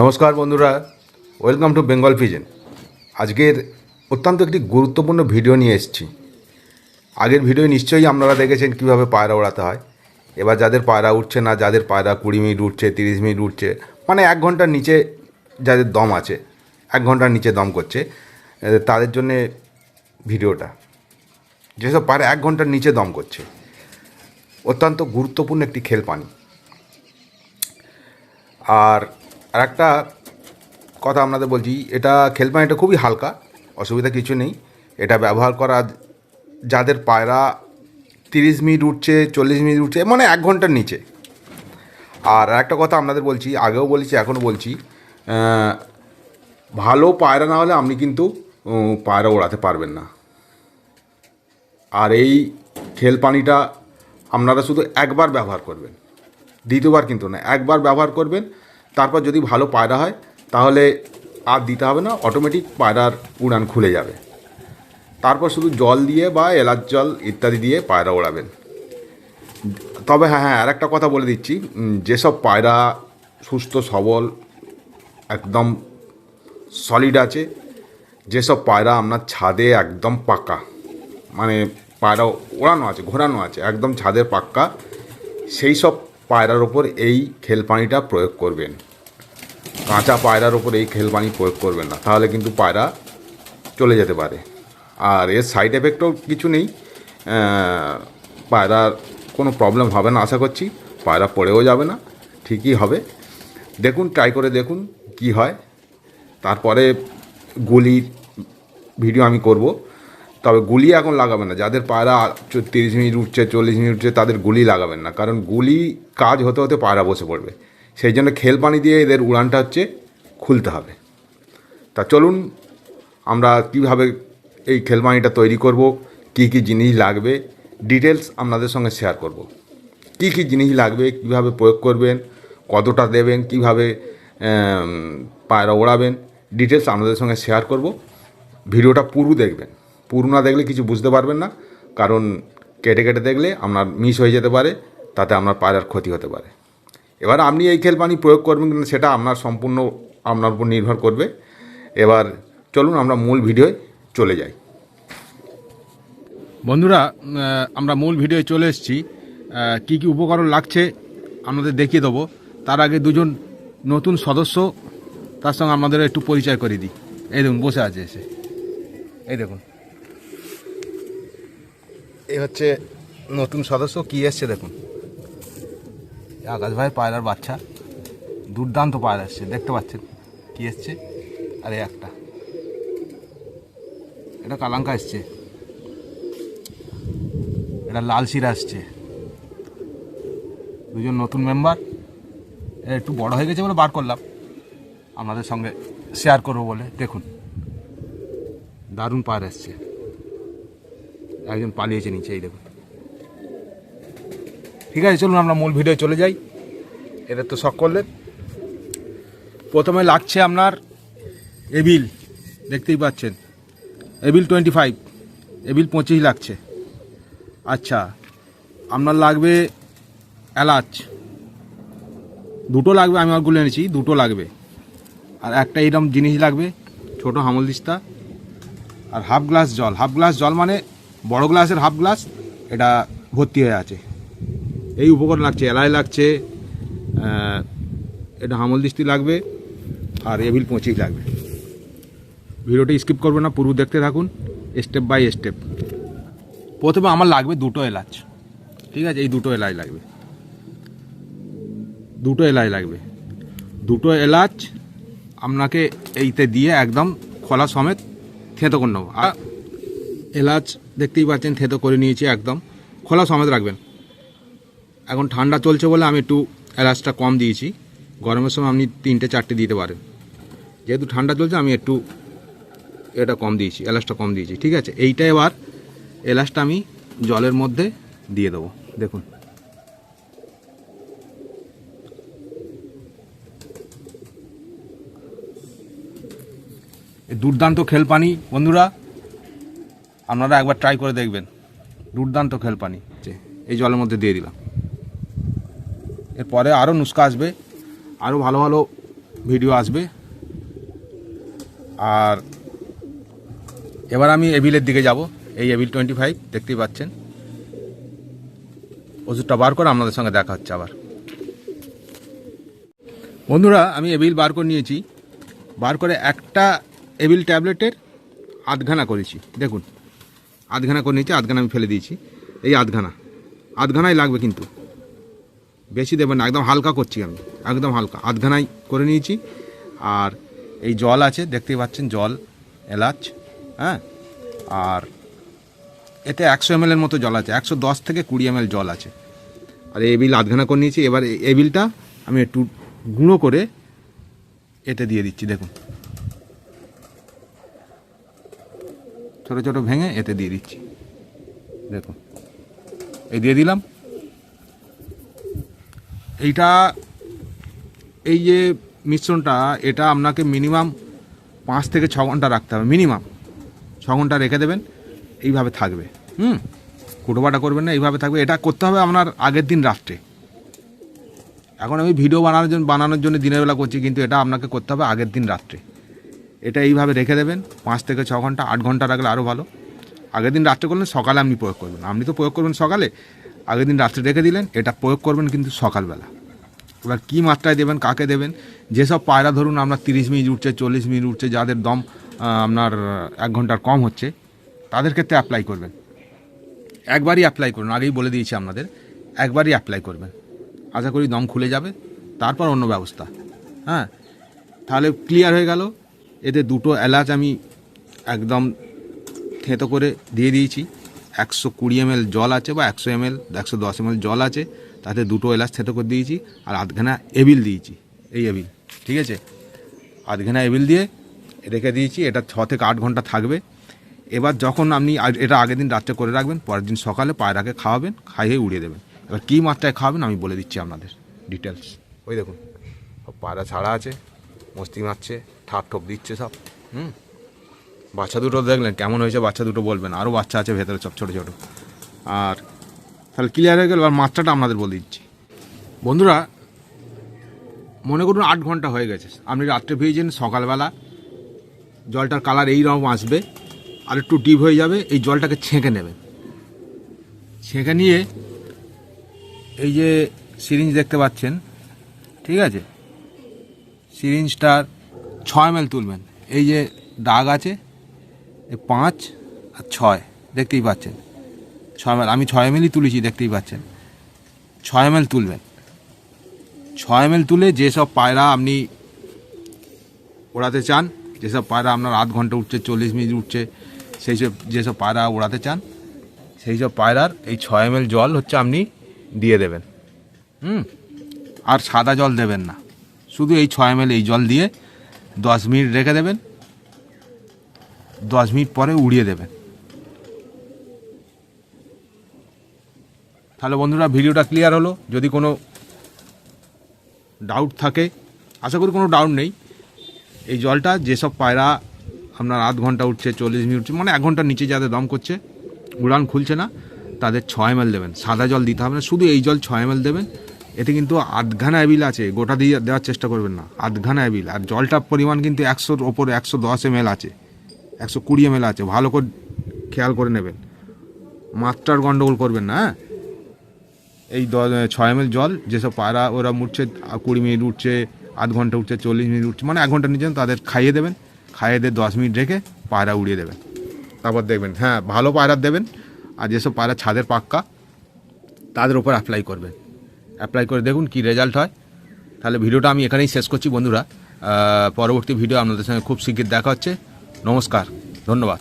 নমস্কার বন্ধুরা welcome to Bengal pigeon আজকের অত্যন্ত একটি গুরুত্বপূর্ণ ভিডিও নিয়ে এসেছি। আগের ভিডিও নিশ্চয়ই আপনারা দেখেছেন কীভাবে পায়রা ওড়াতে হয়। এবার যাদের পায়রা উঠছে না, যাদের পায়রা কুড়ি মিনিট উঠছে, তিরিশ মিনিট উঠছে মানে এক ঘণ্টার নিচে যাদের দম আছে, এক ঘণ্টার নিচে দম করছে তাদের জন্যে ভিডিওটা যেসব পায়রা এক ঘণ্টার নিচে দম করছে, অত্যন্ত গুরুত্বপূর্ণ একটি খেল পানি আর আরেকটা কথা আপনাদের বলছি, এটা খেলপানিটা খুবই হালকা, অসুবিধা কিছু নেই। এটা ব্যবহার করা যাদের পায়রা তিরিশ মিনিট উঠছে, চল্লিশ মিনিট উঠছে মানে এক ঘণ্টার নিচে। আর একটা কথা আপনাদের বলছি, আগেও বলেছি, এখনও বলছি ভালো পায়রা না হলে আপনি কিন্তু পায়রা ওড়াতে পারবেন না। আর এই খেল পানিটা আপনারা শুধু একবার ব্যবহার করবেন, দ্বিতীয়বার কিন্তু না, একবার ব্যবহার করবেন তারপর যদি ভালো পায়রা হয়, তাহলে আর দিতে হবে না অটোমেটিক পায়রার উড়ান খুলে যাবে। তারপর শুধু জল দিয়ে বা এলাচ জল ইত্যাদি দিয়ে পায়রা ওড়াবেন। তবে হ্যাঁ হ্যাঁ আর একটা কথা বলে দিচ্ছি যেসব পায়রা সুস্থ, সবল, একদম সলিড আছে, যেসব পায়রা আপনার ছাদে একদম পাকা মানে পায়রা ওড়ানো আছে, ঘোরানো আছে, একদম ছাদের পাক্কা সেই সব পায়রার ওপর এই খেল পানিটা প্রয়োগ করবেন। কাঁচা পায়রার ওপর এই খেল পানি প্রয়োগ করবেন না, তাহলে কিন্তু পায়রা চলে যেতে পারে। আর এর সাইড এফেক্টও কিছু নেই পায়রার কোনো প্রবলেম হবে না, আশা করছি। পায়রা পড়েও যাবে না, ঠিকই হবে। দেখুন ট্রাই করে দেখুন কি হয়। তারপরে গুলির ভিডিও আমি করব। তবে গুলি এখন লাগাবেন না। যাদের পায়রা তিরিশ মিনিট উঠছে, চল্লিশ মিনিট উঠছে, তাদের গুলি লাগাবেন না। কারণ গুলি কাজ হতে হতে পায়রা বসে পড়বে। সেই জন্য খেল পানি দিয়ে এদের উড়ানটা হচ্ছে খুলতে হবে। তা চলুন, আমরা কীভাবে এই খেল পানিটা তৈরি করব, কি কি জিনিস লাগবে, ডিটেলস আপনাদের সঙ্গে শেয়ার করব। কি কি জিনিস লাগবে, কীভাবে প্রয়োগ করবেন, কতটা দেবেন, কীভাবে পায়রা ওড়াবেন, ডিটেলস আপনাদের সঙ্গে শেয়ার করব। ভিডিওটা পুরো দেখবেন। পুরো না দেখলে কিছু বুঝতে পারবেন না, কারণ কেটে কেটে দেখলে আপনার মিস হয়ে যেতে পারে, তাতে আপনার পায়রার ক্ষতি হতে পারে। এবার আপনি এই খেল পানি প্রয়োগ করবেন কিনা সেটা আপনার সম্পূর্ণ আপনার উপর নির্ভর করবে। এবার চলুন আমরা মূল ভিডিওয় চলে যাই। বন্ধুরা আমরা মূল ভিডিও চলে এসেছি। কি কি উপকরণ লাগছে আপনাদের দেখিয়ে দেবো। তার আগে দুজন নতুন সদস্য, তার সঙ্গে আমাদের একটু পরিচয় করে দিই। এই দেখুন, বসে আছে এসে। এই দেখুন। এই হচ্ছে নতুন সদস্য কি এসছে দেখুন। আকাশ ভাই পায়রার বাচ্চা। দুর্দান্ত পায়রা এসছে, দেখতে পাচ্ছেন কি এসছে? আর একটা। এটা কালাঙ্কা এসছে। এটা লাল শিরা আসছে দুজন নতুন মেম্বার এরা একটু বড় হয়ে গেছে বলে বার করলাম। আপনাদের সঙ্গে শেয়ার করব বলে। দেখুন, দারুণ পার আসছে একজন পালিয়েছে নিচে, এই দেখুন। ঠিক আছে, চলুন আমরা মূল ভিডিও চলে যাই। এদের তো শখ করলেন। প্রথমে লাগছে আপনার এবিল, দেখতেই পাচ্ছেন। এবিল টোয়েন্টি ফাইভ, এবিল পঁচিশ লাগছে। আচ্ছা আপনার লাগবে এলাচ। দুটো লাগবে, আমি ওগুলো এনেছি, দুটো লাগবে। আর একটা এইরকম জিনিস লাগবে, ছোট হামল দিস্তা আর হাফ গ্লাস জল। হাফ গ্লাস জল মানে বড় গ্লাসের হাফ গ্লাস, এটা ভর্তি হয়ে আছে। এই উপকরণ লাগছে এলাই লাগছে এটা হামল দিস্তি লাগবে, আর এভিল পঁচিশ লাগবে। ভিডিওটা স্কিপ করবে না, পুরো দেখতে থাকুন, স্টেপ বাই স্টেপ। প্রথমে আমার লাগবে দুটো এলাচ, ঠিক আছে? এই দুটো এলাচ লাগবে। দুটো এলাচ লাগবে। দুটো এলাচ আপনাকে এইতে দিয়ে একদম খোলা সমেত থেঁতো করে নেব। আর এলাচ দেখতেই পাচ্ছেন, থেঁতো করে নিয়েছি একদম। খোলা সমেত রাখবেন। এখন ঠান্ডা চলছে বলে আমি একটু এলাচটা কম দিয়েছি। গরমের সময় আপনি তিনটে, চারটে দিতে পারেন। যেহেতু ঠান্ডা চলছে, আমি একটু এটা কম দিয়েছি, এলাচটা কম দিয়েছি, ঠিক আছে? এইটা এবার এলাচটা আমি জলের মধ্যে দিয়ে দেবো। দেখুন। দুর্দান্ত খেলপানি, বন্ধুরা। আপনারা একবার ট্রাই করে দেখবেন। দুর্দান্ত খেল পানি এই জলের মধ্যে দিয়ে দিলাম। এরপরে আরও নুস্কা আসবে আরও ভালো ভালো ভিডিও আসবে। আর এবার আমি এবিলের দিকে যাব এই এবিল টোয়েন্টি ফাইভ দেখতেই পাচ্ছেন। ওষুধটা বার করে আপনাদের সঙ্গে দেখা হচ্ছে আবার। বন্ধুরা আমি এবিল বার করে নিয়েছি। বার করে একটা এবিল ট্যাবলেটের আধখানা করেছি। দেখুন। আধখানা করে নিয়েছি, আধখানা আমি ফেলে দিয়েছি। এই আধখানা। আধখানাই লাগবে কিন্তু। বেশি দেবেন না, একদম হালকা করছি আমি। একদম হালকা। আধখানাই করে নিয়েছি। আর এই জল আছে, দেখতেই পাচ্ছেন জল, এলাচ হ্যাঁ? আর এতে একশো এম এর মতো জল আছে, একশো দশ থেকে কুড়ি এম জল আছে। আর এই বিল আধখানা করে নিয়েছি। এবার এই বিলটা আমি একটু গুঁড়ো করে এতে দিয়ে দিচ্ছি, দেখুন। ছোটো ছোটো ভেঙে এতে দিয়ে দিচ্ছি। দেখুন এই দিয়ে দিলাম। এইটা, এই যে মিশ্রণটা, এটা আপনাকে মিনিমাম পাঁচ থেকে ছ ঘণ্টা রাখতে হবে, মিনিমাম। ছ ঘণ্টা রেখে দেবেন, এইভাবে থাকবে। হুম? কুটোবাটা করবেন না, এইভাবে থাকবে। এটা করতে হবে আপনার আগের দিন রাত্রে। এখন আমি ভিডিও বানানোর জন্য বানানোর জন্য দিনের বেলা করছি, কিন্তু এটা আপনাকে করতে হবে আগের দিন রাত্রে। এটা এইভাবে রেখে দেবেন। পাঁচ থেকে ছ ঘণ্টা, আট ঘণ্টা রাখলে আরও ভালো। আগের দিন রাত্রে করলেন, সকালে আপনি প্রয়োগ করবেন। আপনি তো প্রয়োগ করবেন সকালে, আগের দিন রাত্রে রেখে দিলেন, এটা প্রয়োগ করবেন কিন্তু সকালবেলা। এবার কী মাত্রায় দেবেন, কাকে দেবেন? যেসব পায়রা ধরুন আপনার তিরিশ মিনিট উঠছে, চল্লিশ মিনিট উঠছে, যাদের দম আপনার এক ঘণ্টার কম হচ্ছে, তাদের ক্ষেত্রে অ্যাপ্লাই করবেন। একবারই অ্যাপ্লাই করুন, আগেই বলে দিয়েছি আপনাদের, একবারই অ্যাপ্লাই করবেন। আশা করি দম খুলে যাবে, তারপর অন্য ব্যবস্থা। হ্যাঁ তাহলে ক্লিয়ার হয়ে গেল। এতে দুটো এলাচ আমি একদম থেঁতো করে দিয়ে দিয়েছি। একশো কুড়ি এম জল আছে বা একশো এম একশো দশ এম জল আছে, তাতে দুটো এলাচ থেঁতো করে দিয়েছি আর আধখানা এবিল দিয়েছি, এই এবিল, ঠিক আছে? আধখানা এবিল দিয়ে রেখে দিয়েছি, এটা ছ থেকে আট ঘণ্টা থাকবে। এবার যখন আপনি এটা আগের দিন রাত্রে করে রাখবেন, পরের দিন সকালে পায়রাকে খাওয়াবেন, খাইয়ে উড়িয়ে দেবেন। এবার কী মাত্রায় খাওয়াবেন আমি বলে দিচ্ছি আপনাদের ডিটেলস ওই দেখুন, পায়রা ছাড়া আছে, মস্তি মারছে। ঠাপ ঠোপ দিচ্ছে সব। হুম? বাচ্চা দুটো দেখলেন, কেমন হয়েছে বাচ্চা দুটো বলবেন। আরও বাচ্চা আছে ভেতরে সব ছোটো ছোটো। আর তাহলে ক্লিয়ার হয়ে গেল আর মাত্রাটা আপনাদের বলে দিচ্ছি। বন্ধুরা, মনে করুন আট ঘণ্টা হয়ে গেছে। আপনি রাত্রে ভিজেছেন সকালবেলা জলটার কালার এই রকম আসবে, আর একটু ডিপ হয়ে যাবে, এই জলটাকে ছেঁকে নেবেন। ছেঁকে নিয়ে এই যে সিরিঞ্জ দেখতে পাচ্ছেন, ঠিক আছে? সিরিঞ্জটার ছয় মেল তুলবেন। এই যে দাগ আছে পাঁচ আর ছয়, দেখতেই পাচ্ছেন। ছয় মেল আমি ছয় মেলই তুলেছি, দেখতেই পাচ্ছেন। ছয় মেল তুলবেন। ছয় মেল তুলে যেসব পায়রা আপনি ওড়াতে চান, যেসব পায়রা আপনার আধ ঘণ্টা উঠছে, চল্লিশ মিনিট উঠছে, সেই সব যেসব পায়রা ওড়াতে চান, সেই সব পায়রার এই ছয় এম জল হচ্ছে আপনি দিয়ে দেবেন। হুম? আর সাদা জল দেবেন না। শুধু এই ছয় এম এই জল দিয়ে দশ মিনিট রেখে দেবেন, দশ মিনিট পরে উড়িয়ে দেবেন। তাহলে বন্ধুরা, ভিডিওটা ক্লিয়ার হলো। যদি কোনো ডাউট থাকে, আশা করি কোনো ডাউট নেই। এই জলটা, যেসব পায়রা আপনার আধ ঘণ্টা উঠছে, চল্লিশ মিনিট উঠছে মানে এক ঘণ্টার নিচে যাদের দম করছে, উড়ান খুলছে না, তাদের ছয় এম দেবেন। সাদা জল দিতে হবে না, শুধু এই জল ছয় এম দেবেন। এতে কিন্তু আধঘানা অ্যাবিল আছে, গোটা দিয়ে দেওয়ার চেষ্টা করবেন না আধঘানা অ্যাবিল আর জলটার পরিমাণ কিন্তু একশোর ওপরে একশো দশ এম আছে, একশো কুড়ি এম আছে, ভালো করে খেয়াল করে নেবেন। মাত্রার গন্ডগোল করবেন না হ্যাঁ? এই ছয় এম জল, যেসব পায়রা, ওরা উঠছে কুড়ি মিনিট উঠছে, আধ ঘণ্টা উঠছে, চল্লিশ মিনিট উঠছে মানে এক ঘণ্টা নিচে তাদের খাইয়ে দেবেন, খাইয়ে দিয়ে দশ মিনিট রেখে পায়রা উড়িয়ে দেবেন। তারপর দেখবেন হ্যাঁ ভালো পায়রা দেবেন, আর যেসব পায়রা ছাদের পাক্কা, তাদের উপর অ্যাপ্লাই করবেন। অ্যাপ্লাই করে দেখুন কি রেজাল্ট হয়। তাহলে ভিডিওটা আমি এখানেই শেষ করছি বন্ধুরা। পরবর্তী ভিডিও আপনাদের সঙ্গে খুব শিগগির দেখা হচ্ছে। নমস্কার, ধন্যবাদ।